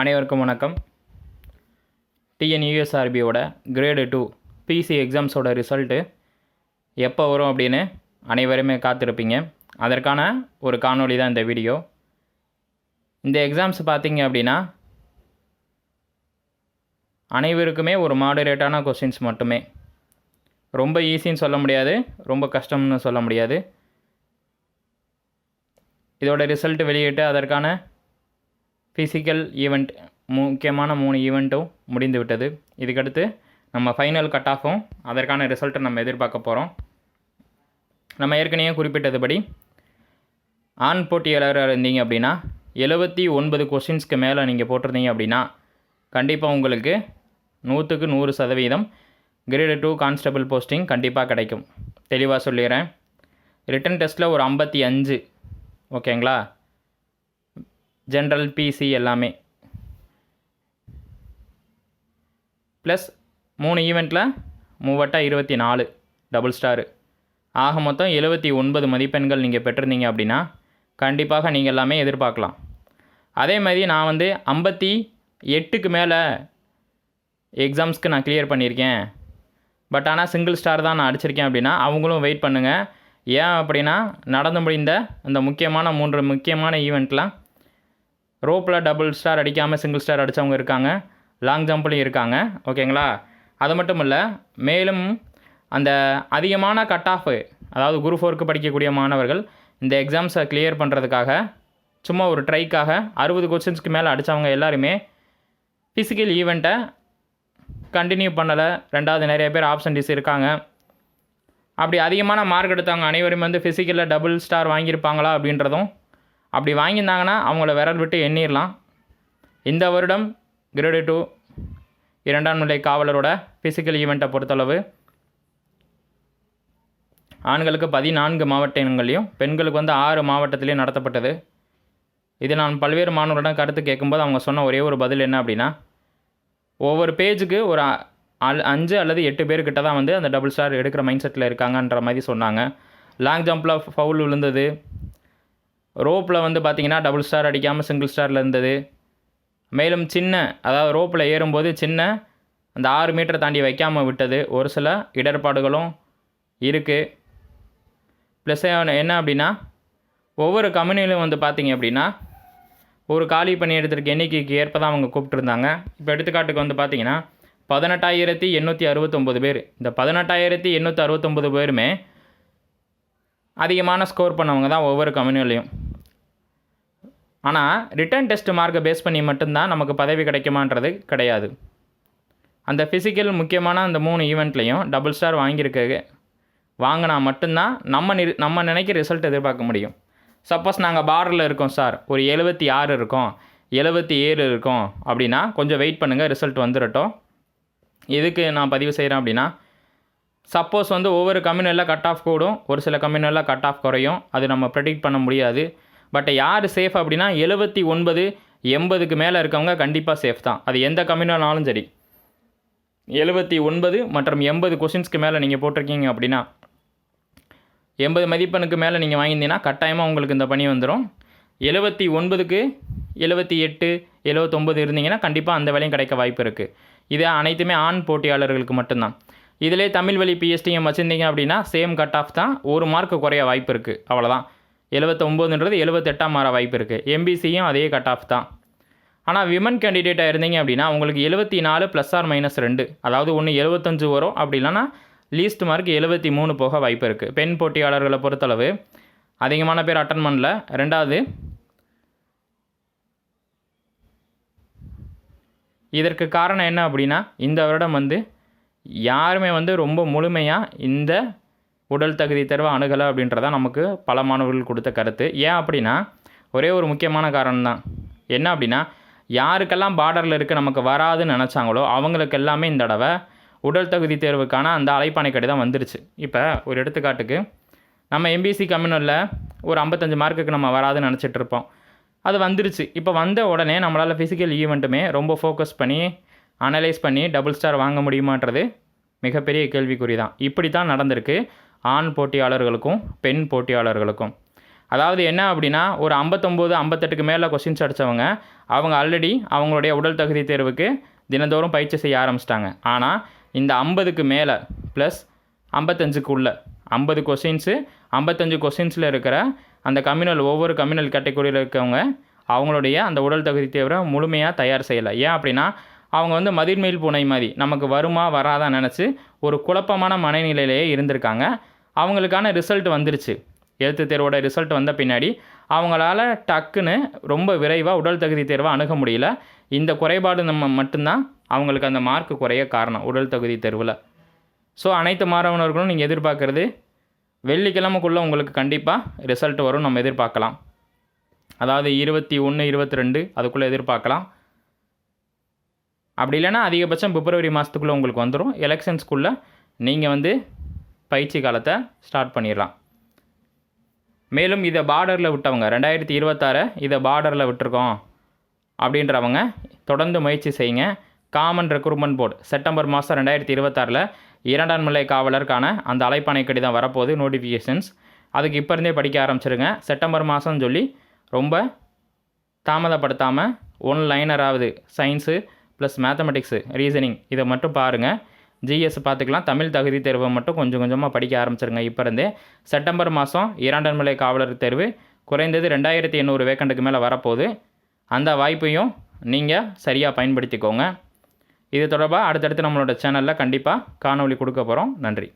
அனைவருக்கும் வணக்கம். டிஎன்யூஎஸ்ஆர்பியோட கிரேடு டூ பிசி எக்ஸாம்ஸோட ரிசல்ட்டு எப்போ வரும் அப்படின்னு அனைவருமே காத்திருப்பீங்க. அதற்கான ஒரு காணொளி தான் இந்த வீடியோ இந்த எக்ஸாம்ஸ் பார்த்தீங்க அப்படின்னா அனைவருக்குமே ஒரு மாடரேட்டான கொஸ்டின்ஸ் மட்டுமே. ரொம்ப ஈஸின்னு சொல்ல முடியாது ரொம்ப கஷ்டம்னு சொல்ல முடியாது. இதோட ரிசல்ட் வெளியிட்டு அதற்கான ஃபிசிக்கல் ஈவெண்ட் முக்கியமான மூணு ஈவெண்ட்டும் முடிந்து விட்டது இதுக்கடுத்து நம்ம ஃபைனல் கட் ஆஃபும் அதற்கான ரிசல்ட்டை நம்ம எதிர்பார்க்க போகிறோம் நம்ம ஏற்கனவே குறிப்பிட்டதுபடி ஆண் போட்டியாளராக இருந்தீங்க அப்படின்னா எழுபத்தி ஒன்பது கொஷின்ஸ்க்கு மேலே நீங்கள் போட்டிருந்தீங்க அப்படின்னா கண்டிப்பாக உங்களுக்கு நூற்றுக்கு நூறு சதவீதம் கிரேடு டூ கான்ஸ்டபிள் போஸ்டிங் கண்டிப்பாக கிடைக்கும். தெளிவாக சொல்லிடுறேன். ரிட்டன் டெஸ்ட்டில் ஒரு ஐம்பத்தி அஞ்சு ஓகேங்களா ஜென்ரல் பிசி எல்லாமே. ப்ளஸ் மூணு ஈவெண்ட்டில் மூவட்டா இருபத்தி நாலு டபுள் ஸ்டாரு ஆக மொத்தம் எழுபத்தி ஒன்பது மதிப்பெண்கள் நீங்கள் பெற்றிருந்தீங்க அப்படின்னா கண்டிப்பாக நீங்கள் எல்லாமே எதிர்பார்க்கலாம். அதே மாதிரி நான் வந்து ஐம்பத்தி எட்டுக்கு மேலே எக்ஸாம்ஸ்க்கு நான் கிளியர் பண்ணியிருக்கேன். பட் ஆனால் சிங்கிள் ஸ்டார் தான் நான் அடிச்சிருக்கேன் அப்படின்னா அவங்களும் வெயிட் பண்ணுங்கள் ஏன் அப்படின்னா நடந்து முடிந்த அந்த முக்கியமான மூன்று முக்கியமான ஈவெண்ட்லாம் ரோப்பில் டபுள் ஸ்டார் அடிக்காமல் சிங்கிள் ஸ்டார் அடித்தவங்க இருக்காங்க. லாங் ஜம்ப்லையும் இருக்காங்க. ஓகேங்களா அது மட்டும் இல்லை மேலும் அந்த அதிகமான கட் ஆஃப் அதாவது குரு ஃபோருக்கு படிக்கக்கூடிய மாணவர்கள் இந்த எக்ஸாம்ஸை கிளியர் பண்ணுறதுக்காக சும்மா ஒரு ட்ரைக்காக அறுபது கொஸ்டின்ஸ்க்கு மேலே அடித்தவங்க எல்லாருமே ஃபிசிக்கல் ஈவெண்ட்டை கண்டினியூ பண்ணலை. ரெண்டாவது நிறைய பேர் ஆப்ஷன்டிஸ் இருக்காங்க. அப்படி அதிகமான மார்க் எடுத்தவங்க அனைவரும் வந்து ஃபிசிக்கலில் டபுள் ஸ்டார் வாங்கியிருப்பாங்களா அப்படின்றதும் அப்படி வாங்கியிருந்தாங்கன்னா அவங்கள விரல் விட்டு எண்ணிடலாம் இந்த வருடம் கிரேடு டூ இரண்டாம் நிலை காவலரோட ஃபிசிக்கல் ஈவெண்ட்டை பொறுத்தளவு ஆண்களுக்கு பதினான்கு மாவட்டங்களையும் பெண்களுக்கு வந்து ஆறு மாவட்டத்திலையும் நடத்தப்பட்டது. இது நான் பல்வேறு மாணவர்களிடம் கருத்து கேட்கும்போது அவங்க சொன்ன ஒரே ஒரு பதில் என்ன அப்படின்னா ஒவ்வொரு பேஜுக்கு ஒரு அல்- அஞ்சு அல்லது எட்டு பேர்கிட்ட தான் வந்து அந்த டபுள் ஸ்டார் எடுக்கிற மைண்ட் செட்டில் இருக்காங்கன்ற மாதிரி சொன்னாங்க. லாங் ஜம்பில் ஃபவுல் விழுந்தது. ரோப்பில் வந்து பார்த்திங்கன்னா டபுள் ஸ்டார் அடிக்காமல் சிங்கிள் ஸ்டாரில் இருந்தது. மேலும் சின்ன அதாவது ரோப்பில் ஏறும்போது சின்ன அந்த ஆறு மீட்டர் தாண்டி வைக்காமல் விட்டது. ஒரு சில இடர்பாடுகளும் இருக்குது ப்ளஸ் என்ன அப்படின்னா ஒவ்வொரு கம்பெனியிலும் வந்து பார்த்திங்க அப்படின்னா ஒரு காலி பணியிடத்திற்கு எண்ணிக்கைக்கு ஏற்ப தான் அவங்க கூப்பிட்டுருந்தாங்க. இப்போ எடுத்துக்காட்டுக்கு வந்து பார்த்திங்கன்னா பதினெட்டாயிரத்தி எண்ணூற்றி அறுபத்தொம்போது பேர். இந்த பதினெட்டாயிரத்தி எண்ணூற்றி அறுபத்தொம்போது பேருமே அதிகமான ஸ்கோர் பண்ணவங்க தான் ஒவ்வொரு கம்பெனிலையும் ஆனால் ரிட்டன் டெஸ்ட் மார்க்கை பேஸ் பண்ணி மட்டும்தான் நமக்கு பதவி கிடைக்குமான்றது கிடையாது. அந்த ஃபிசிக்கல் முக்கியமான அந்த மூணு ஈவெண்ட்லேயும் டபுள் ஸ்டார் வாங்கியிருக்க. வாங்கினா மட்டும்தான் நம்ம நிரு நம்ம நினைக்கிற ரிசல்ட் எதிர்பார்க்க முடியும். சப்போஸ் நாங்கள் பாரில் இருக்கோம் சார் ஒரு எழுபத்தி ஆறு இருக்கோம். எழுபத்தி ஏழு இருக்கோம் அப்படின்னா கொஞ்சம் வெயிட் பண்ணுங்கள் ரிசல்ட் வந்துடட்டும் எதுக்கு நான் பதிவு செய்கிறேன் அப்படின்னா சப்போஸ் வந்து ஒவ்வொரு கம்யூனெல்லாம் கட் ஆஃப் கூடும். ஒரு சில கம்யூனெல்லாம் கட் ஆஃப் குறையும். அது நம்ம ப்ரெடிக்ட் பண்ண முடியாது. பட் யார் சேஃப் அப்படின்னா எழுபத்தி ஒன்பது எண்பதுக்கு மேலே இருக்கவங்க கண்டிப்பாக சேஃப் தான். அது எந்த கம்யூனாலும் சரி. எழுபத்தி ஒன்பது மற்றும் எண்பது கொஷின்ஸ்க்கு மேலே நீங்கள் போட்டிருக்கீங்க அப்படின்னா எண்பது மதிப்பெண்ணுக்கு மேலே நீங்கள் வாங்கியிருந்தீங்கன்னா கட்டாயமாக உங்களுக்கு இந்த பணி வந்துடும் எழுபத்தி ஒன்பதுக்கு எழுபத்தி எட்டு எழுபத்தொம்பது இருந்தீங்கன்னா கண்டிப்பாக அந்த வேலையும் கிடைக்க வாய்ப்பு இருக்குது இது அனைத்துமே ஆண் போட்டியாளர்களுக்கு மட்டும்தான். இதிலே தமிழ் வழி பிஎஸ்டிஎம் வச்சுருந்தீங்க அப்படின்னா சேம் கட் ஆஃப் தான். ஒரு மார்க் குறைய வாய்ப்பு இருக்குது அவ்வளோதான் எழுபத்தொம்போதுன்றது எழுபத்தெட்டாம் மாற வாய்ப்பு இருக்குது எம்பிசியும் அதே கட் ஆஃப் தான். ஆனால் விமன் கேண்டிடேட்டாக இருந்தீங்க அப்படின்னா உங்களுக்கு எழுபத்தி நாலு ப்ளஸ் ஆர் மைனஸ் ரெண்டு. அதாவது ஒன்று எழுபத்தஞ்சு வரும். அப்படி இல்லைன்னா லீஸ்ட் மார்க் எழுபத்தி மூணு போக வாய்ப்பு இருக்குது பெண் போட்டியாளர்களை பொறுத்தளவு அதிகமான பேர் அட்டன் பண்ணல. ரெண்டாவது இதற்கு காரணம் என்ன அப்படின்னா இந்த வருடம் வந்து யாருமே வந்து ரொம்ப முழுமையாக இந்த உடல் தகுதி தேர்வு அணுகலை அப்படின்றதா நமக்கு பல மாணவர்கள் கொடுத்த கருத்து. ஏன் அப்படின்னா ஒரே ஒரு முக்கியமான காரணம் தான் என்ன அப்படின்னா யாருக்கெல்லாம் பார்டரில் இருக்க நமக்கு வராதுன்னு நினச்சாங்களோ அவங்களுக்கு எல்லாமே இந்த தடவை உடல் தகுதி தேர்வுக்கான அந்த அழைப்பானை கடிதம் வந்துருச்சு. இப்போ ஒரு எடுத்துக்காட்டுக்கு நம்ம எம்பிசி கம்யூனலில் ஒரு ஐம்பத்தஞ்சு மார்க்குக்கு நம்ம வராதுன்னு நினச்சிட்ருப்போம் அது வந்துருச்சு. இப்போ வந்த உடனே நம்மளால் ஃபிசிக்கல் ஈவெண்ட்டுமே ரொம்ப ஃபோக்கஸ் பண்ணி அனலைஸ் பண்ணி டபுள் ஸ்டார் வாங்க முடியுமான்றது மிகப்பெரிய கேள்விக்குறி தான் இப்படி தான் நடந்திருக்கு. ஆண் போட்டியாளர்களுக்கும் பெண் போட்டியாளர்களுக்கும். அதாவது என்ன அப்படின்னா ஒரு ஐம்பத்தொம்போது ஐம்பத்தெட்டுக்கு மேலே கொஸ்டின்ஸ் அடித்தவங்க அவங்க ஆல்ரெடி அவங்களுடைய உடல் தகுதி தேர்வுக்கு தினந்தோறும் பயிற்சி செய்ய ஆரம்பிச்சிட்டாங்க. ஆனால் இந்த ஐம்பதுக்கு மேலே ப்ளஸ் ஐம்பத்தஞ்சுக்குள்ளே ஐம்பது கொஷின்ஸு ஐம்பத்தஞ்சு கொஷின்ஸில் இருக்கிற அந்த கம்யூனல் ஒவ்வொரு கம்யூனல் கேட்டகரியில் இருக்கவங்க அவங்களுடைய அந்த உடல் தகுதி தேர்வை முழுமையாக தயார் செய்யலை. ஏன் அப்படின்னா அவங்க வந்து மதிர்மயில் பூனை மாதிரி நமக்கு வருமா வராதான் நினச்சி ஒரு குழப்பமான மனநிலையிலேயே இருந்திருக்காங்க. அவங்களுக்கான ரிசல்ட் வந்துருச்சு. எழுத்து தேர்வோட ரிசல்ட் வந்த பின்னாடி அவங்களால டக்குன்னு ரொம்ப விரைவாக உடல் தகுதி தேர்வை அணுக முடியல. இந்த குறைபாடு நம்ம மட்டும்தான் அவங்களுக்கு அந்த மார்க் குறைய காரணம் உடல் தகுதி தேர்வில். ஸோ அனைத்து மாணவர்களும் நீங்கள் எதிர்பார்க்குறது வெள்ளிக்கிழமைக்குள்ளே உங்களுக்கு கண்டிப்பாக ரிசல்ட் வரும் நம்ம எதிர்பார்க்கலாம். அதாவது இருபத்தி ஒன்று இருபத்தி ரெண்டு அதுக்குள்ளே எதிர்பார்க்கலாம். அப்படி இல்லைன்னா அதிகபட்சம் பிப்ரவரி மாதத்துக்குள்ளே உங்களுக்கு வந்துடும் எலெக்ஷன்ஸ்குள்ளே நீங்கள் வந்து பயிற்சி காலத்தை ஸ்டார்ட் பண்ணிடலாம். மேலும் இதை பார்டரில் விட்டவங்க ரெண்டாயிரத்தி இருபத்தாறு இதை பார்டரில் விட்டுருக்கோம் அப்படின்றவங்க தொடர்ந்து முயற்சி செய்யுங்க. காமன் ரெக்ரூட்மெண்ட் போர்டு செப்டம்பர் மாதம் ரெண்டாயிரத்தி இருபத்தாறில் இரண்டாம் நிலை காவலருக்கான அந்த அழைப்பாணை கடிதம் வரப்போகுது நோட்டிஃபிகேஷன்ஸ் அதுக்கு இப்போ இருந்தே படிக்க ஆரம்பிச்சிருங்க. செப்டம்பர் மாதம் சொல்லி ரொம்ப தாமதப்படுத்தாமல் ஒன் லைனராவது சயின்ஸு ப்ளஸ் மேத்தமெட்டிக்ஸு ரீசனிங் இதை மட்டும் பாருங்கள் ஜிஎஸ் பார்த்துக்கலாம். தமிழ் தகுதி தேர்வை மட்டும் கொஞ்சம் கொஞ்சமாக படிக்க ஆரம்பிச்சிருங்க. இப்போ இருந்தே செப்டம்பர் மாதம் இரண்டாம் நிலை காவலர் தேர்வு. குறைந்தது ரெண்டாயிரத்தி எண்ணூறு வேக்கண்ட்டுக்கு மேலே வரப்போகுது. அந்த வாய்ப்பையும் நீங்கள் சரியாக பயன்படுத்திக்கோங்க. இது தொடர்பாக அடுத்தடுத்து நம்மளோட சேனலில் கண்டிப்பாக காணொளி கொடுக்க போகிறோம் நன்றி.